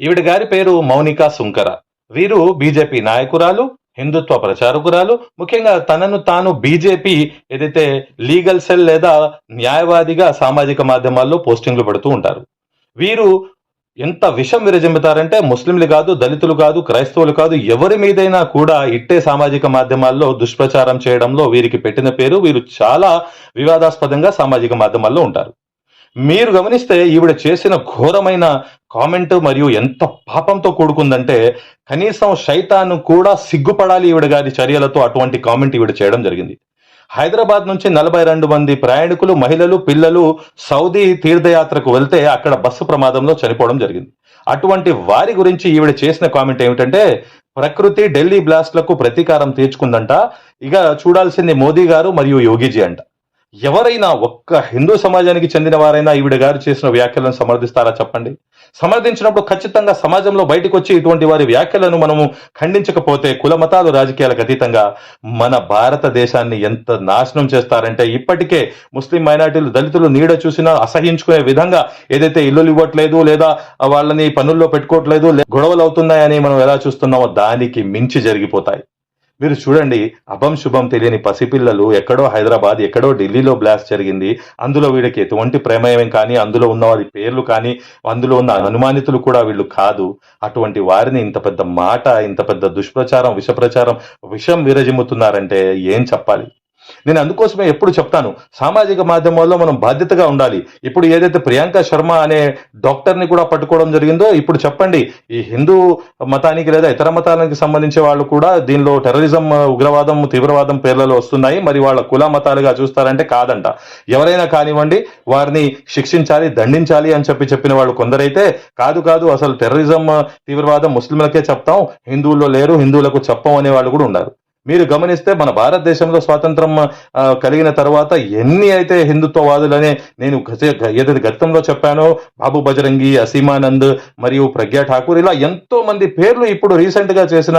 ఈవిడ గారి పేరు మౌనికా సుంకర. వీరు బీజేపీ నాయకురాలు హిందుత్వ ప్రచారకురాలు. ముఖ్యంగా తనను తాను బీజేపీ ఏదైతే లీగల్ సెల్ లేదా న్యాయవాదిగా సామాజిక మాధ్యమాల్లో పోస్టింగ్లు పెడుతూ ఉంటారు. వీరు ఎంత విషం విరజిమ్ముతారంటే ముస్లింలు కాదు దళితులు కాదు క్రైస్తవులు కాదు ఎవరి మీదైనా కూడా ఇట్టే సామాజిక మాధ్యమాల్లో దుష్ప్రచారం చేయడంలో వీరికి పెట్టిన పేరు. వీరు చాలా వివాదాస్పదంగా సామాజిక మాధ్యమాల్లో ఉంటారు. మీరు గమనిస్తే ఈవిడ చేసిన ఘోరమైన కామెంట్ మరియు ఎంత పాపంతో కూడుకుందంటే కనీసం శైతాను కూడా సిగ్గుపడాలి ఈవిడ గారి చర్యలతో అటువంటి కామెంట్ ఈవిడ చేయడం జరిగింది. హైదరాబాద్ నుంచి నలభై రెండు మంది ప్రయాణికులు మహిళలు పిల్లలు సౌదీ తీర్థయాత్రకు వెళ్తే అక్కడ బస్సు ప్రమాదంలో చనిపోవడం జరిగింది. అటువంటి వారి గురించి ఈవిడ చేసిన కామెంట్ ఏమిటంటే ప్రకృతి ఢిల్లీ బ్లాస్ట్లకు ప్రతీకారం తీర్చుకుందంట. ఇక చూడాల్సింది మోదీ గారు మరియు యోగిజీ అంట. ఎవరైనా ఒక్క హిందూ సమాజానికి చెందిన వారైనా ఈవిడ గారు చేసిన వ్యాఖ్యలను సమర్థిస్తారా చెప్పండి? సమర్థించినప్పుడు ఖచ్చితంగా సమాజంలో బయటకు వచ్చి ఇటువంటి వారి వ్యాఖ్యలను మనము ఖండించకపోతే కుల మతాలు రాజకీయాలకు అతీతంగా మన భారతదేశాన్ని ఎంత నాశనం చేస్తారంటే ఇప్పటికే ముస్లిం మైనార్టీలు దళితులు నీడ చూసినా అసహించుకునే విధంగా ఏదైతే ఇల్లులు ఇవ్వట్లేదు లేదా వాళ్ళని పనుల్లో పెట్టుకోవట్లేదు గొడవలు అవుతున్నాయని మనం ఎలా చూస్తున్నామో దానికి మించి జరిగిపోతాయి. మీరు చూడండి అభం శుభం తెలియని పసిపిల్లలు ఎక్కడో హైదరాబాద్ ఎక్కడో ఢిల్లీలో బ్లాస్ట్ జరిగింది. అందులో వీడికి ఎటువంటి ప్రమేయం కానీ అందులో ఉన్న వారి పేర్లు కానీ అందులో ఉన్న అనుమానితులు కూడా వీళ్ళు కాదు. అటువంటి వారిని ఇంత పెద్ద మాట ఇంత పెద్ద దుష్ప్రచారం విషప్రచారం విషం విరజిమ్ముతున్నారంటే ఏం చెప్పాలి? నేను అందుకోసమే ఎప్పుడు చెప్తాను సామాజిక మాధ్యమాల్లో మనం బాధ్యతగా ఉండాలి. ఇప్పుడు ఏదైతే ప్రియాంక శర్మ అనే డాక్టర్ని కూడా పట్టుకోవడం జరిగిందో ఇప్పుడు చెప్పండి ఈ హిందూ మతానికి లేదా ఇతర మతాలకు సంబంధించే వాళ్ళు కూడా దీనిలో టెర్రరిజం ఉగ్రవాదం తీవ్రవాదం పేర్లలో వస్తున్నాయి. మరి వాళ్ళ కుల మతాలుగా చూస్తారంటే కాదంట. ఎవరైనా కానివ్వండి వారిని శిక్షించాలి దండించాలి అని చెప్పి చెప్పిన వాళ్ళు కొందరైతే కాదు కాదు అసలు టెర్రరిజం తీవ్రవాదం ముస్లింలకే చెప్తాం హిందువుల్లో లేరు హిందువులకు చెప్పం అనే వాళ్ళు కూడా ఉన్నారు. మీరు గమనిస్తే మన భారతదేశంలో స్వాతంత్రం కలిగిన తర్వాత ఎన్ని అయితే హిందుత్వవాదులనే నేను ఏదైతే గతంలో చెప్పానో బాబు బజరంగి అసీమానంద్ మరియు ప్రజ్ఞా ఠాకూర్ ఇలా ఎంతో మంది పేర్లు ఇప్పుడు రీసెంట్గా చేసిన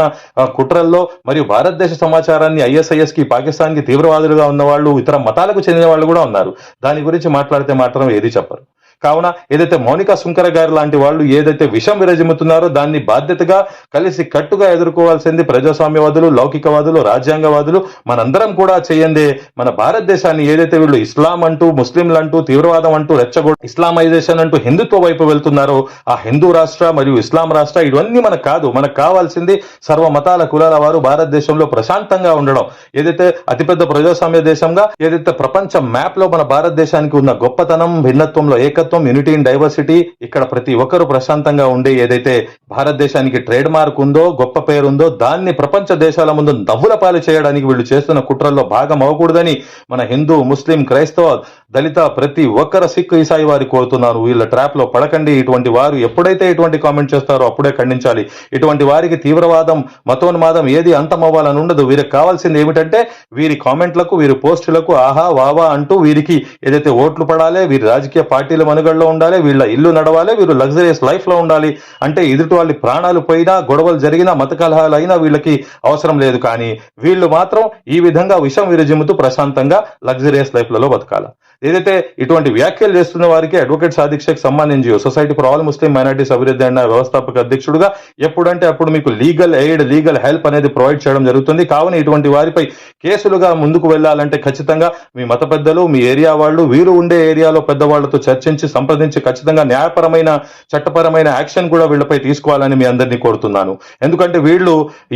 కుట్రల్లో మరియు భారతదేశ సమాచారాన్ని ఐఎస్ఐఎస్కి పాకిస్తాన్కి తీవ్రవాదులుగా ఉన్న వాళ్ళు ఇతర మతాలకు చెందిన వాళ్ళు కూడా ఉన్నారు. దాని గురించి మాట్లాడితే మాత్రం ఏది చెప్పరు. కావున ఏదైతే మౌనిక సుంకర గారు లాంటి వాళ్ళు ఏదైతే విషం విరజిమ్ముతున్నారో దాన్ని బాధ్యతగా కలిసి కట్టుగా ఎదుర్కోవాల్సింది ప్రజాస్వామ్యవాదులు లౌకికవాదులు రాజ్యాంగవాదులు మనందరం కూడా చేయందే. మన భారతదేశాన్ని ఏదైతే వీళ్ళు ఇస్లాం అంటూ ముస్లింలు అంటూ తీవ్రవాదం అంటూ రెచ్చగొ ఇస్లామైజేషన్ అంటూ హిందుత్వ వైపు వెళ్తున్నారో ఆ హిందూ రాష్ట్ర మరియు ఇస్లాం రాష్ట్ర ఇవన్నీ మనకు కాదు. మనకు కావాల్సింది సర్వ మతాల కులాల వారు భారతదేశంలో ప్రశాంతంగా ఉండడం. ఏదైతే అతిపెద్ద ప్రజాస్వామ్య దేశంగా ఏదైతే ప్రపంచ మ్యాప్లో మన భారతదేశానికి ఉన్న గొప్పతనం భిన్నత్వంలో ఏకత్వం యూనిటీ ఇన్ డైవర్సిటీ ఇక్కడ ప్రతి ఒక్కరు ప్రశాంతంగా ఉండే ఏదైతే భారతదేశానికి ట్రేడ్ మార్క్ ఉందో గొప్ప పేరు ఉందో దాన్ని ప్రపంచ దేశాల ముందు నవ్వుల పాలు చేయడానికి వీళ్ళు చేస్తున్న కుట్రల్లో భాగం అవ్వకూడదని మన హిందూ ముస్లిం క్రైస్తవ దళిత ప్రతి ఒక్కరు సిక్ ఈసాయి వారి కోరుతున్నారు. వీళ్ళ ట్రాప్లో పడకండి. ఇటువంటి వారు ఎప్పుడైతే ఇటువంటి కామెంట్ చేస్తారో అప్పుడే ఖండించాలి. ఇటువంటి వారికి తీవ్రవాదం మతోన్మాదం ఏది అంతమవ్వాలని ఉండదు. వీరికి కావాల్సింది ఏమిటంటే వీరి కామెంట్లకు వీరి పోస్టులకు ఆహా వావా అంటూ వీరికి ఏదైతే ఓట్లు పడాలి వీరి రాజకీయ పార్టీల మనుగడలో ఉండాలి వీళ్ళ ఇల్లు నడవాలి వీరు లగ్జరీస్ లైఫ్లో ఉండాలి. అంటే ఎదుటి వాళ్ళ ప్రాణాలు పోయినా గొడవలు జరిగినా మత కలహాలు అయినా వీళ్ళకి అవసరం లేదు. కానీ వీళ్ళు మాత్రం ఈ విధంగా విషం విరజిమ్ముతూ ప్రశాంతంగా లగ్జరియస్ లైఫ్లలో బతకాలి. ఏదైతే ఇటువంటి వ్యాఖ్యలు చేస్తున్న వారికి అడ్వకేట్ సాధీక్షకు సంబంధించి society for all Muslim minorities అభివృద్ధి అన్న వ్యవస్థాపక అధ్యక్షుడుగా ఎప్పుడంటే అప్పుడు మీకు లీగల్ ఎయిడ్ లీగల్ హెల్ప్ అనేది ప్రొవైడ్ చేయడం జరుగుతుంది. కావున ఇటువంటి వారిపై కేసులుగా ముందుకు వెళ్ళాలంటే ఖచ్చితంగా మీ మత పెద్దలు మీ ఏరియా వాళ్ళు వీరు ఉండే ఏరియాలో పెద్దవాళ్ళతో చర్చించి సంప్రదించి ఖచ్చితంగా న్యాయపరమైన చట్టపరమైన యాక్షన్ కూడా వీళ్ళపై తీసుకోవాలని మీ అందరినీ కోరుతున్నాను. ఎందుకంటే వీళ్ళు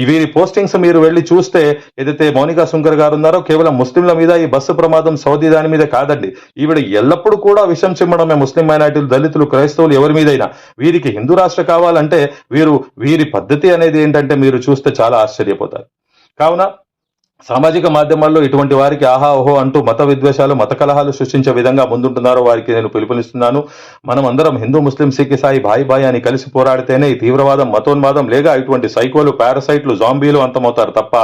వీరి పోస్టింగ్స్ మీరు వెళ్ళి చూస్తే ఏదైతే మౌనికా సుంకర్ గారు ఉన్నారో కేవలం ముస్లింల మీద ఈ బస్సు ప్రమాదం సౌదీ దాని మీద కాదండి. ఈవిడ ఎల్లప్పుడూ కూడా విషం చిమ్మడమే ముస్లిం మైనార్టీలు దళితులు క్రైస్తవులు ఎవరి మీదైనా. వీరికి హిందూ రాష్ట్ర కావాలంటే వీరు వీరి పద్ధతి అనేది ఏంటంటే మీరు చూస్తే చాలా ఆశ్చర్యపోతారు. కావున సామాజిక మాధ్యమాల్లో ఇటువంటి వారికి ఆహా ఓహో అంటూ మత విద్వేషాలు మత కలహాలు సృష్టించే విధంగా ముందుంటున్నారో వారికి నేను పిలుపునిస్తున్నాను. మనం అందరం హిందూ ముస్లిం సిక్ సాయి భాయి భాయి అని కలిసి పోరాడితేనే ఈ తీవ్రవాదం మతోన్మాదం లేక ఇటువంటి సైకోలు పారసైట్లు జాంబీలు అంతమవుతారు తప్ప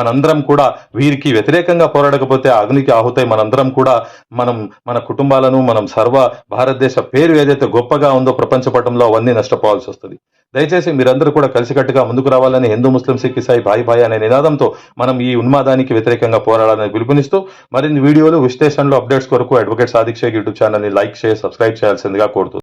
మనందరం కూడా వీరికి వ్యతిరేకంగా పోరాడకపోతే అగ్నికి ఆహుతాయి మనందరం కూడా మనం మన కుటుంబాలను మనం సర్వ భారతదేశ పేరు ఏదైతే గొప్పగా ఉందో ప్రపంచ పటంలో అవన్నీ నష్టపోవాల్సి వస్తుంది. దయచేసి మీరందరూ కూడా కలిసికట్టుగా ముందుకు రావాలని హిందూ ముస్లిం సిక్ ఇసాయి భాయి బాయ్ అనే నినాదంతో మనం ఈ ఉన్మాదానికి వ్యతిరేకంగా పోరాడాలని పిలుపునిస్తూ మరిన్ని వీడియోలు విశ్లేషణలు అప్డేట్స్ కొరకు అడ్వకేట్ సాదిక్ షేక్ యూట్యూబ్ ఛానల్ని లైక్ చేసి సబ్స్క్రైబ్ చేయాల్సిందిగా కోరుతూ